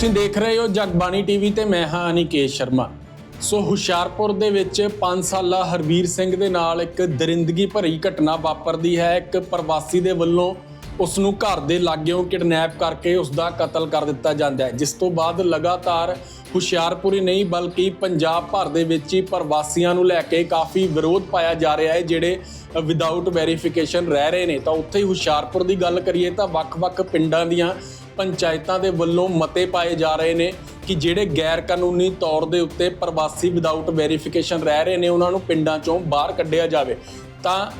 ਤੁਸੀਂ ਦੇਖ ਰਹੇ ਹੋ ਜਗਬਾਣੀ ਟੀਵੀ ਤੇ ਮੈਂ ਹਾਂ ਅਨਿਕੇਸ਼ ਸ਼ਰਮਾ। ਸੋ ਹੁਸ਼ਿਆਰਪੁਰ ਦੇ ਵਿੱਚ 5 ਸਾਲਾ ਹਰਵੀਰ ਸਿੰਘ ਦੇ ਨਾਲ ਇੱਕ ਦਰਿੰਦਗੀ ਭਰੀ ਘਟਨਾ ਵਾਪਰਦੀ ਹੈ। ਇੱਕ ਪ੍ਰਵਾਸੀ ਦੇ ਵੱਲੋਂ ਉਸ ਨੂੰ ਘਰ ਦੇ ਲਾਗਿਓਂ ਕਿਡਨੈਪ ਕਰਕੇ ਉਸ ਦਾ ਕਤਲ ਕਰ ਦਿੱਤਾ ਜਾਂਦਾ ਹੈ। ਜਿਸ ਤੋਂ ਬਾਅਦ ਲਗਾਤਾਰ ਹੁਸ਼ਿਆਰਪੁਰ ਹੀ ਨਹੀਂ, ਬਲਕਿ ਪੰਜਾਬ ਭਰ ਦੇ ਵਿੱਚ ਹੀ ਪ੍ਰਵਾਸੀਆਂ ਨੂੰ ਲੈ ਕੇ ਕਾਫੀ ਵਿਰੋਧ ਪਾਇਆ ਜਾ ਰਿਹਾ ਹੈ, ਜਿਹੜੇ ਵਿਦਆਊਟ ਵੈਰੀਫਿਕੇਸ਼ਨ ਰਹਿ ਰਹੇ ਨੇ। ਤਾਂ ਉੱਥੇ ਹੀ ਹੁਸ਼ਿਆਰਪੁਰ ਦੀ ਗੱਲ ਕਰੀਏ ਤਾਂ ਵੱਖ-ਵੱਖ ਪਿੰਡਾਂ ਦੀਆਂ ਪੰਚਾਇਤਾਂ ਦੇ ਵੱਲੋਂ ਮਤੇ ਪਾਏ ਜਾ ਰਹੇ ਨੇ ਕਿ ਜਿਹੜੇ ਗੈਰ ਕਾਨੂੰਨੀ ਤੌਰ ਦੇ ਉੱਤੇ ਪ੍ਰਵਾਸੀ ਵਿਦਆਊਟ ਵੈਰੀਫਿਕੇਸ਼ਨ ਰਹਿ ਰਹੇ ਨੇ, ਉਹਨਾਂ ਨੂੰ ਪਿੰਡਾਂ ਚੋਂ ਬਾਹਰ ਕੱਢਿਆ ਜਾਵੇ। ਤਾਂ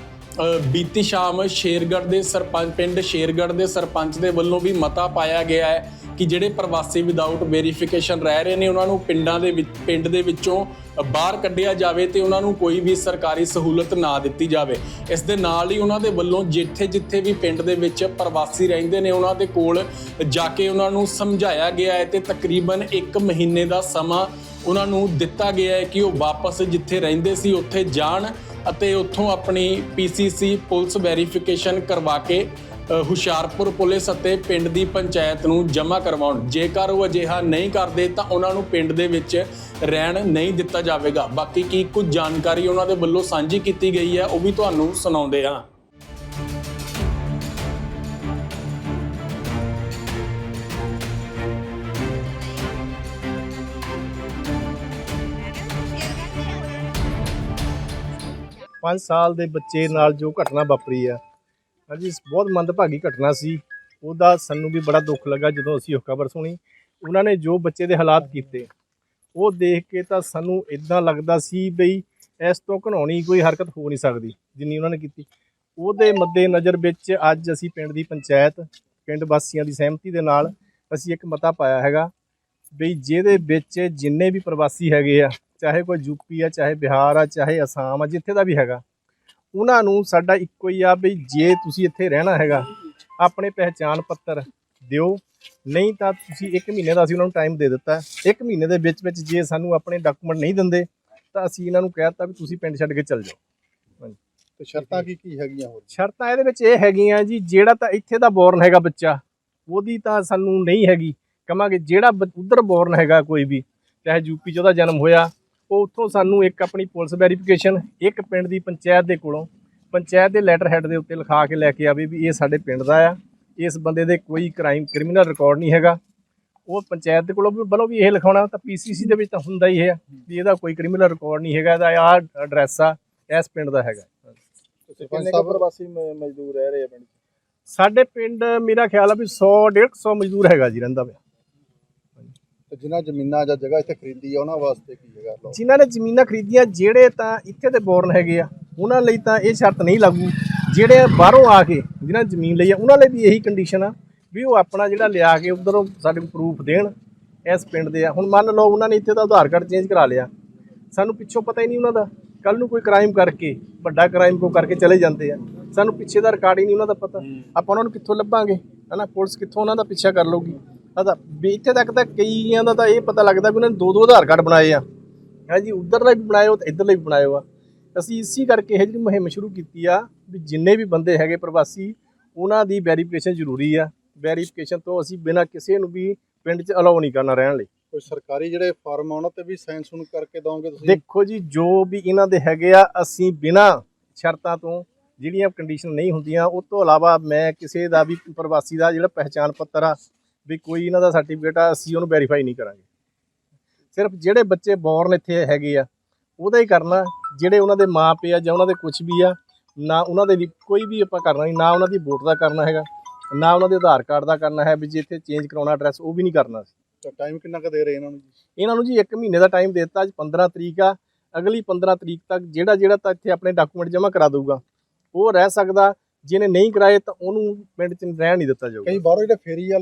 ਬੀਤੀ ਸ਼ਾਮ ਸ਼ੇਰਗੜ੍ਹ ਦੇ ਸਰਪੰਚ, ਪਿੰਡ ਸ਼ੇਰਗੜ੍ਹ ਦੇ ਸਰਪੰਚ ਦੇ ਵੱਲੋਂ ਵੀ ਮਤਾ ਪਾਇਆ ਗਿਆ ਹੈ ਕਿ ਜਿਹੜੇ ਪ੍ਰਵਾਸੀ ਵਿਦਆਊਟ ਵੈਰੀਫਿਕੇਸ਼ਨ ਰਹਿ ਰਹੇ ਨੇ, ਉਹਨਾਂ ਨੂੰ ਪਿੰਡਾਂ ਦੇ ਵਿੱਚ ਪਿੰਡ ਦੇ ਵਿੱਚੋਂ ਬਾਹਰ ਕੱਢਿਆ ਜਾਵੇ ਤੇ ਉਹਨਾਂ ਨੂੰ ਕੋਈ ਵੀ ਸਰਕਾਰੀ ਸਹੂਲਤ ਨਾ ਦਿੱਤੀ ਜਾਵੇ। ਇਸ ਦੇ ਨਾਲ ਹੀ ਉਹਨਾਂ ਦੇ ਵੱਲੋਂ ਜਿੱਥੇ ਜਿੱਥੇ ਵੀ ਪਿੰਡ ਦੇ ਵਿੱਚ ਪ੍ਰਵਾਸੀ ਰਹਿੰਦੇ ਨੇ, ਉਹਨਾਂ ਦੇ ਕੋਲ ਜਾ ਕੇ ਉਹਨਾਂ ਨੂੰ ਸਮਝਾਇਆ ਗਿਆ ਹੈ ਤੇ ਤਕਰੀਬਨ 1 ਮਹੀਨੇ ਦਾ ਸਮਾਂ ਉਹਨਾਂ ਨੂੰ ਦਿੱਤਾ ਗਿਆ ਹੈ ਕਿ ਉਹ ਵਾਪਸ ਜਿੱਥੇ ਰਹਿੰਦੇ ਸੀ, ਉੱਥੇ ਜਾਣ ਅਤੇ ਉੱਥੋਂ ਆਪਣੀ ਪੀਸੀਸੀ ਪੁਲਿਸ ਵੈਰੀਫਿਕੇਸ਼ਨ ਕਰਵਾ ਕੇ ਹੁਸ਼ਿਆਰਪੁਰ ਪੁਲਿਸ ਅਤੇ ਪਿੰਡ ਦੀ ਪੰਚਾਇਤ ਨੂੰ ਜਮ੍ਹਾਂ ਕਰਵਾਉਣ। ਜੇਕਰ ਉਹ ਅਜਿਹਾ ਨਹੀਂ ਕਰਦੇ, ਤਾਂ ਉਹਨਾਂ ਨੂੰ ਪਿੰਡ ਦੇ ਵਿੱਚ ਰਹਿਣ ਨਹੀਂ ਦਿੱਤਾ ਜਾਵੇਗਾ। ਬਾਕੀ ਕੀ ਕੁਝ ਜਾਣਕਾਰੀ ਉਹਨਾਂ ਦੇ ਵੱਲੋਂ ਸਾਂਝੀ ਕੀਤੀ ਗਈ ਹੈ, ਉਹ ਵੀ ਤੁਹਾਨੂੰ ਸੁਣਾਉਂਦੇ ਹਾਂ। ਪੰਜ ਸਾਲ ਦੇ ਬੱਚੇ ਨਾਲ ਜੋ ਘਟਨਾ ਵਾਪਰੀ ਆ। ਹਾਂਜੀ, ਬਹੁਤ ਮੰਦਭਾਗੀ ਘਟਨਾ ਸੀ। ਉਹਦਾ ਸਾਨੂੰ ਵੀ ਬੜਾ ਦੁੱਖ ਲੱਗਾ ਜਦੋਂ ਅਸੀਂ ਉਹ ਖਬਰ ਸੁਣੀ। ਉਹਨਾਂ ਨੇ ਜੋ ਬੱਚੇ ਦੇ ਹਾਲਾਤ ਕੀਤੇ, ਉਹ ਦੇਖ ਕੇ ਤਾਂ ਸਾਨੂੰ ਇਦਾਂ ਲੱਗਦਾ ਸੀ ਬਈ ਇਸ ਤੋਂ ਘਣਾਉਣੀ ਕੋਈ ਹਰਕਤ ਹੋ ਨਹੀਂ ਸਕਦੀ ਜਿੰਨੀ ਉਹਨਾਂ ਨੇ ਕੀਤੀ। ਉਹਦੇ ਮੱਦੇ ਨਜ਼ਰ ਵਿੱਚ ਅੱਜ ਅਸੀਂ ਪਿੰਡ ਦੀ ਪੰਚਾਇਤ, ਪਿੰਡ ਵਾਸੀਆਂ ਦੀ ਸਹਿਮਤੀ ਦੇ ਨਾਲ ਅਸੀਂ ਇੱਕ ਮਤਾ ਪਾਇਆ ਹੈਗਾ ਬਈ ਜਿਹਦੇ ਵਿੱਚ ਜਿੰਨੇ ਵੀ ਪ੍ਰਵਾਸੀ ਹੈਗੇ ਆ ਚਾਹੇ ਕੋਈ ਯੂਪੀ ਆ ਚਾਹੇ ਬਿਹਾਰ ਆ ਚਾਹੇ ਅਸਾਮ ਆ ਜਿੱਥੇ ਦਾ ਵੀ ਹੈਗਾ ਉਹਨਾਂ ਨੂੰ ਸਾਡਾ ਇੱਕੋ ਹੀ ਆ ਬਈ ਜੇ ਤੁਸੀਂ ਇੱਥੇ ਰਹਿਣਾ ਹੈਗਾ ਆਪਣੇ ਪਹਿਚਾਣ ਪੱਤਰ ਦਿਓ ਨਹੀਂ ਤਾਂ ਤੁਸੀਂ 1 ਮਹੀਨੇ ਦਾ ਅਸੀਂ ਉਹਨਾਂ ਨੂੰ ਟਾਈਮ ਦੇ ਦਿੱਤਾ। 1 ਮਹੀਨੇ ਦੇ ਵਿੱਚ ਵਿੱਚ ਜੇ ਸਾਨੂੰ ਆਪਣੇ ਡਾਕੂਮੈਂਟ ਨਹੀਂ ਦਿੰਦੇ ਤਾਂ ਅਸੀਂ ਇਹਨਾਂ ਨੂੰ ਕਹਿ ਦਿੱਤਾ ਵੀ ਤੁਸੀਂ ਪਿੰਡ ਛੱਡ ਕੇ ਚੱਲ ਜਾਓ। ਤੇ ਸ਼ਰਤਾਂ ਕੀ ਕੀ ਹੈਗੀਆਂ ਹੋਰ? ਸ਼ਰਤਾਂ ਇਹਦੇ ਵਿੱਚ ਇਹ ਹੈਗੀਆਂ ਜੀ ਜਿਹੜਾ ਤਾਂ ਇੱਥੇ ਦਾ ਬੋਰਨ ਹੈਗਾ ਬੱਚਾ ਉਹਦੀ ਤਾਂ ਸਾਨੂੰ ਨਹੀਂ ਹੈਗੀ। ਕਵਾਂਗੇ ਜਿਹੜਾ ਉੱਧਰ ਬੋਰਨ ਹੈਗਾ ਕੋਈ ਵੀ ਚਾਹੇ ਯੂਪੀ 'ਚ ਉਹਦਾ ਜਨਮ ਹੋਇਆ ਉਹ ਉੱਥੋਂ ਸਾਨੂੰ ਇੱਕ ਆਪਣੀ ਪੁਲਿਸ ਵੈਰੀਫਿਕੇਸ਼ਨ ਇੱਕ ਪਿੰਡ ਦੀ ਪੰਚਾਇਤ ਦੇ ਕੋਲੋਂ ਪੰਚਾਇਤ ਦੇ ਲੈਟਰ ਹੈਡ ਦੇ ਉੱਤੇ ਲਿਖਾ ਕੇ ਲੈ ਕੇ ਆਵੇ ਵੀ ਇਹ ਸਾਡੇ ਪਿੰਡ ਦਾ ਆ ਇਸ ਬੰਦੇ ਦੇ ਕੋਈ ਕ੍ਰਾਈਮ ਕ੍ਰਿਮੀਨਲ ਰਿਕਾਰਡ ਨਹੀਂ ਹੈਗਾ। ਉਹ ਪੰਚਾਇਤ ਦੇ ਕੋਲੋਂ ਵੀ ਵੱਲੋਂ ਵੀ ਇਹ ਲਿਖਾਉਣਾ ਤਾਂ ਪੀਸੀਸੀ ਦੇ ਵਿੱਚ ਤਾਂ ਹੁੰਦਾ ਹੀ ਹੈ ਵੀ ਇਹਦਾ ਕੋਈ ਕ੍ਰਿਮੀਨਲ ਰਿਕਾਰਡ ਨਹੀਂ ਹੈਗਾ ਇਹਦਾ ਆਹ ਐਡਰੈਸ ਆ ਇਸ ਪਿੰਡ ਦਾ ਹੈਗਾ। ਕਿੰਨੇ ਕੁ ਪ੍ਰਵਾਸੀ ਮ- ਮਜ਼ਦੂਰ ਰਹਿ ਰਹੇ ਆ ਪਿੰਡ 'ਚ? ਸਾਡੇ ਪਿੰਡ ਮੇਰਾ ਖਿਆਲ ਆ ਵੀ 100 150 ਮਜ਼ਦੂਰ ਹੈਗਾ ਜੀ ਰਹਿੰਦਾ ਪਿਆ। ਤੇ ਜਿਨ੍ਹਾਂ ਜ਼ਮੀਨਾਂ ਜਾਂ ਜਗ੍ਹਾ ਇੱਥੇ ਖਰੀਦੀ ਆ ਉਹਨਾਂ ਵਾਸਤੇ ਕੀ ਹੈਗਾ ਲਓ ਜਿਨ੍ਹਾਂ ਨੇ ਜ਼ਮੀਨਾਂ ਖਰੀਦੀਆਂ ਜਿਹੜੇ ਤਾਂ ਇੱਥੇ ਦੇ ਬੋਰਨ ਹੈਗੇ ਆ ਉਹਨਾਂ ਲਈ ਤਾਂ ਇਹ ਸ਼ਰਤ ਨਹੀਂ ਲਾਗੂ। ਜਿਹੜੇ ਬਾਹਰੋਂ ਆ ਕੇ ਜਿਨ੍ਹਾਂ ਨੇ ਜ਼ਮੀਨ ਲਈ ਆ ਉਹਨਾਂ ਲਈ ਵੀ ਇਹੀ ਕੰਡੀਸ਼ਨ ਆ ਵੀ ਉਹ ਆਪਣਾ ਜਿਹੜਾ ਲਿਆ ਕੇ ਉਧਰੋਂ ਸਾਡੇ ਕੋਲ ਪ੍ਰੂਫ ਦੇਣ ਇਸ ਪਿੰਡ ਦੇ ਆ। ਹੁਣ ਮੰਨ ਲਓ ਉਹਨਾਂ ਨੇ ਇੱਥੇ ਦਾ ਆਧਾਰ ਕਾਰਡ ਚੇਂਜ ਕਰਾ ਲਿਆ। ਸਾਨੂੰ ਪਿੱਛੋਂ ਪਤਾ ਹੀ ਨਹੀਂ ਉਹਨਾਂ ਦਾ। ਕੱਲ ਨੂੰ ਕੋਈ ਕ੍ਰਾਈਮ ਕਰਕੇ ਵੱਡਾ ਕ੍ਰਾਈਮ ਕੋ ਕਰਕੇ ਚਲੇ ਜਾਂਦੇ ਆ। ਸਾਨੂੰ ਪਿੱਛੇ ਦਾ ਰਿਕਾਰਡ ਹੀ ਨਹੀਂ ਉਹਨਾਂ ਦਾ ਪਤਾ। ਆਪਾਂ ਉਹਨਾਂ ਨੂੰ ਕਿੱਥੋਂ ਲੱਭਾਂਗੇ? ਹਨਾ ਪੁਲਿਸ ਕਿੱਥੋਂ ਉਹਨਾਂ ਦਾ ਪਿੱਛਾ ਕਰ ਲਊਗੀ? ਤਾਂ ਵੀ ਇੱਥੇ ਤੱਕ ਤਾਂ ਕਈਆਂ ਦਾ ਤਾਂ ਇਹ ਪਤਾ ਲੱਗਦਾ ਵੀ ਉਹਨਾਂ ਨੇ ਦੋ ਦੋ ਆਧਾਰ ਕਾਰਡ ਬਣਾਏ ਆ। ਹੈ ਜੀ ਉਧਰਲਾ ਵੀ ਬਣਾਇਓ ਤੇ ਇਧਰਲਾ ਵੀ ਬਣਾਇਓ ਆ। ਅਸੀਂ ਇਸੇ ਕਰਕੇ ਇਹ ਜਿਹੜੀ ਮੁਹਿੰਮ ਸ਼ੁਰੂ ਕੀਤੀ ਆ ਵੀ ਜਿੰਨੇ ਵੀ ਬੰਦੇ ਹੈਗੇ ਪ੍ਰਵਾਸੀ ਉਹਨਾਂ ਦੀ ਵੈਰੀਫਿਕੇਸ਼ਨ ਜ਼ਰੂਰੀ ਆ। ਵੈਰੀਫਿਕੇਸ਼ਨ ਤੋਂ ਅਸੀਂ ਬਿਨਾਂ ਕਿਸੇ ਨੂੰ ਵੀ ਪਿੰਡ 'ਚ ਅਲਾਉ ਨਹੀਂ ਕਰਨਾ ਰਹਿਣ ਲਈ। ਕੋਈ ਸਰਕਾਰੀ ਜਿਹੜੇ ਫਾਰਮ ਆ ਉਹਨਾਂ ਤੇ ਵੀ ਸਾਈਨ ਸੁਣ ਕਰਕੇ ਦੋਗੇ ਤੁਸੀਂ? ਦੇਖੋ ਜੀ ਜੋ ਵੀ ਇਹਨਾਂ ਦੇ ਹੈਗੇ ਆ ਅਸੀਂ ਬਿਨਾਂ ਸ਼ਰਤਾਂ ਤੋਂ ਜਿਹੜੀਆਂ ਕੰਡੀਸ਼ਨ ਨਹੀਂ ਹੁੰਦੀਆਂ ਉਹ ਤੋਂ ਇਲਾਵਾ ਮੈਂ ਕਿਸੇ ਦਾ ਵੀ ਪ੍ਰਵਾਸੀ ਦਾ ਜਿਹੜਾ ਪਹਿਚਾਣ ਪੱਤਰ ਆ ਵੀ ਕੋਈ ਇਹਨਾਂ ਦਾ ਸਰਟੀਫਿਕੇਟ ਆ ਅਸੀਂ ਉਹਨੂੰ ਵੈਰੀਫਾਈ ਨਹੀਂ ਕਰਾਂਗੇ। ਸਿਰਫ ਜਿਹੜੇ ਬੱਚੇ ਬੋਰਨ ਇੱਥੇ ਹੈਗੇ ਆ ਉਹਦਾ ਹੀ ਕਰਨਾ ਜਿਹੜੇ ਉਹਨਾਂ ਦੇ ਮਾਪੇ ਆ ਜਾਂ ਉਹਨਾਂ ਦੇ ਕੁਝ ਵੀ ਆ ਨਾ ਉਹਨਾਂ ਦੇ ਲਈ ਕੋਈ ਵੀ ਆਪਾਂ ਕਰਨਾ ਨਹੀਂ ਨਾ ਉਹਨਾਂ ਦੀ ਵੋਟ ਦਾ ਕਰਨਾ ਹੈਗਾ ਨਾ ਉਹਨਾਂ ਦੇ ਆਧਾਰ ਕਾਰਡ ਦਾ ਕਰਨਾ ਹੈ ਵੀ ਜੇ ਇੱਥੇ ਚੇਂਜ ਕਰਾਉਣਾ ਐਡਰੈਸ ਉਹ ਵੀ ਨਹੀਂ ਕਰਨਾ ਤਾਂ ਟਾਈਮ ਕਿੰਨਾ ਕੁ ਦੇ ਰਹੇ ਇਹਨਾਂ ਨੂੰ ਜੀ? ਇਹਨਾਂ ਨੂੰ ਜੀ 1 ਮਹੀਨੇ ਦਾ ਟਾਈਮ ਦੇ ਦਿੱਤਾ ਅੱਜ 15 ਤਰੀਕ ਆ ਅਗਲੀ 15 ਤਰੀਕ ਤੱਕ ਜਿਹੜਾ ਜਿਹੜਾ ਤਾਂ ਇੱਥੇ ਆਪਣੇ ਡਾਕੂਮੈਂਟ ਜਮ੍ਹਾਂ ਕਰਾ ਦਊਗਾ ਉਹ ਰਹਿ ਸਕਦਾ ਜਿਹਨੇ ਨਹੀਂ ਕਰਾਏ ਤਾਂ ਉਹਨੂੰ ਪਿੰਡ 'ਚ ਰਹਿਣ ਨਹੀਂ ਦਿੱਤਾ ਜਾਊਗਾ। ਕਈ ਬਾਹਰੋਂ ਜਿਹੜੇ ਫੇਰੀ ਵਾਲੇ